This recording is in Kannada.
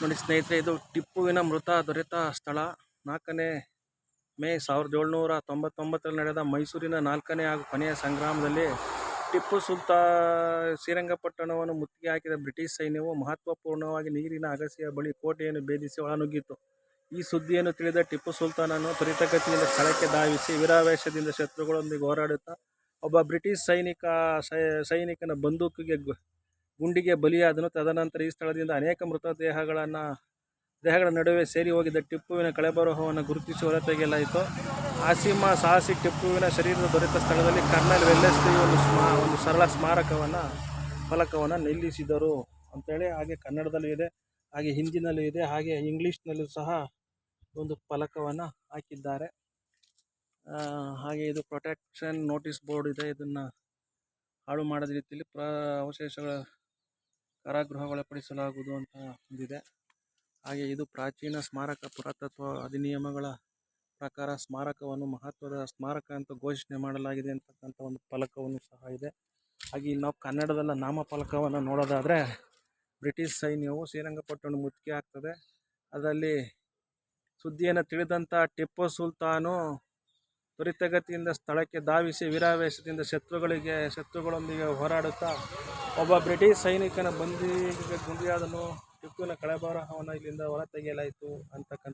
ನೋಡಿ ಸ್ನೇಹಿತರೆ, ಇದು ಟಿಪ್ಪುವಿನ ಮೃತ ದೊರೆತ ಸ್ಥಳ. ನಾಲ್ಕನೇ ಮೇ ಸಾವಿರದ ಏಳ್ನೂರ ತೊಂಬತ್ತೊಂಬತ್ತರಲ್ಲಿ ನಡೆದ ಮೈಸೂರಿನ ನಾಲ್ಕನೇ ಹಾಗೂ ಕೊನೆಯ ಸಂಗ್ರಾಮದಲ್ಲಿ ಟಿಪ್ಪು ಸುಲ್ತಾ ಶ್ರೀರಂಗಪಟ್ಟಣವನ್ನು ಮುತ್ತಿಗೆ ಹಾಕಿದ ಬ್ರಿಟಿಷ್ ಸೈನ್ಯವು ಮಹತ್ವಪೂರ್ಣವಾಗಿ ನೀರಿನ ಅಗಸಿಯ ಬಳಿ ಕೋಟೆಯನ್ನು ಭೇದಿಸಿ ಒಳನುಗ್ಗಿತು ಈ ಸುದ್ದಿಯನ್ನು ತಿಳಿದ ಟಿಪ್ಪು ಸುಲ್ತಾನನು ತ್ವರಿತಗತಿಯಿಂದ ಸ್ಥಳಕ್ಕೆ ಧಾವಿಸಿ ವೀರಾವೇಶದಿಂದ ಶತ್ರುಗಳೊಂದಿಗೆ ಹೋರಾಡುತ್ತಾ, ಒಬ್ಬ ಬ್ರಿಟಿಷ್ ಸೈನಿಕ ಸೈನಿಕನ ಬಂದೂಕಿಗೆ ಗುಂಡಿಗೆ ಬಲಿಯಾದನು. ತದನಂತರ ಈ ಸ್ಥಳದಿಂದ ಅನೇಕ ಮೃತದೇಹಗಳನ್ನು, ದೇಹಗಳ ನಡುವೆ ಸೇರಿ ಹೋಗಿದ್ದ ಟಿಪ್ಪುವಿನ ಕಳೆಬರಹವನ್ನು ಗುರುತಿಸಿ ಹೊರತೆಗೆಯಲಾಯಿತು. ಆಸೀಮ ಸಾಹಸಿ ಟಿಪ್ಪುವಿನ ಶರೀರದ ದೊರೆತ ಸ್ಥಳದಲ್ಲಿ ಕರ್ನಲ್ ವೆಲ್ಲೆಸ್ಲಿ ಒಂದು ಸ್ಮಾ, ಒಂದು ಸರಳ ಸ್ಮಾರಕವನ್ನು, ಫಲಕವನ್ನು ನಿಲ್ಲಿಸಿದರು ಅಂತೇಳಿ ಹಾಗೆ ಕನ್ನಡದಲ್ಲೂ ಇದೆ, ಹಾಗೆ ಹಿಂದಿನಲ್ಲೂ ಇದೆ, ಹಾಗೆ ಇಂಗ್ಲೀಷ್ನಲ್ಲೂ ಸಹ ಒಂದು ಫಲಕವನ್ನು ಹಾಕಿದ್ದಾರೆ. ಹಾಗೆ ಇದು ಪ್ರೊಟೆಕ್ಷನ್ ನೋಟಿಸ್ ಬೋರ್ಡ್ ಇದೆ, ಇದನ್ನು ಹಾಳು ಮಾಡಿದ ರೀತಿಯಲ್ಲಿ ಪ್ರ, ಅವಶೇಷಗಳ ಕಾರಾಗೃಹಗೊಳಪಡಿಸಲಾಗುವುದು ಅಂತ ಹೊಂದಿದೆ. ಹಾಗೆ ಇದು ಪ್ರಾಚೀನ ಸ್ಮಾರಕ ಪುರಾತತ್ವ ಅಧಿನಿಯಮಗಳ ಪ್ರಕಾರ ಸ್ಮಾರಕವನ್ನು ಮಹತ್ವದ ಸ್ಮಾರಕ ಅಂತ ಘೋಷಣೆ ಮಾಡಲಾಗಿದೆ ಅಂತಕ್ಕಂಥ ಒಂದು ಫಲಕವನ್ನು ಸಹ ಇದೆ. ಹಾಗೆ ಇಲ್ಲಿ ನಾವು ಕನ್ನಡದಲ್ಲ ನಾಮಫಲಕವನ್ನು ನೋಡೋದಾದರೆ ಬ್ರಿಟಿಷ್ ಸೈನ್ಯವು ಶ್ರೀರಂಗಪಟ್ಟಣ ಮುತ್ತಿಗೆ ಆಗ್ತದೆ ಅದರಲ್ಲಿ ಸುದ್ದಿಯನ್ನು ತಿಳಿದಂಥ ಟಿಪ್ಪು ಸುಲ್ತಾನು ತ್ವರಿತಗತಿಯಿಂದ ಸ್ಥಳಕ್ಕೆ ಧಾವಿಸಿ ವೀರಾವೇಶದಿಂದ ಶತ್ರುಗಳಿಗೆ, ಶತ್ರುಗಳೊಂದಿಗೆ ಹೋರಾಡುತ್ತಾ ಒಬ್ಬ ಬ್ರಿಟಿಷ್ ಸೈನಿಕನ ಬಂದಿಗೆ ಗುಂಡಿಯಾದನು. ಟಿಪ್ಪುವಿನ ಕಳೆಬರಹವನ್ನು ಇಲ್ಲಿಂದ ಹೊರತೆಗೆಯಲಾಯಿತು ಅಂತಕ್ಕಂಥ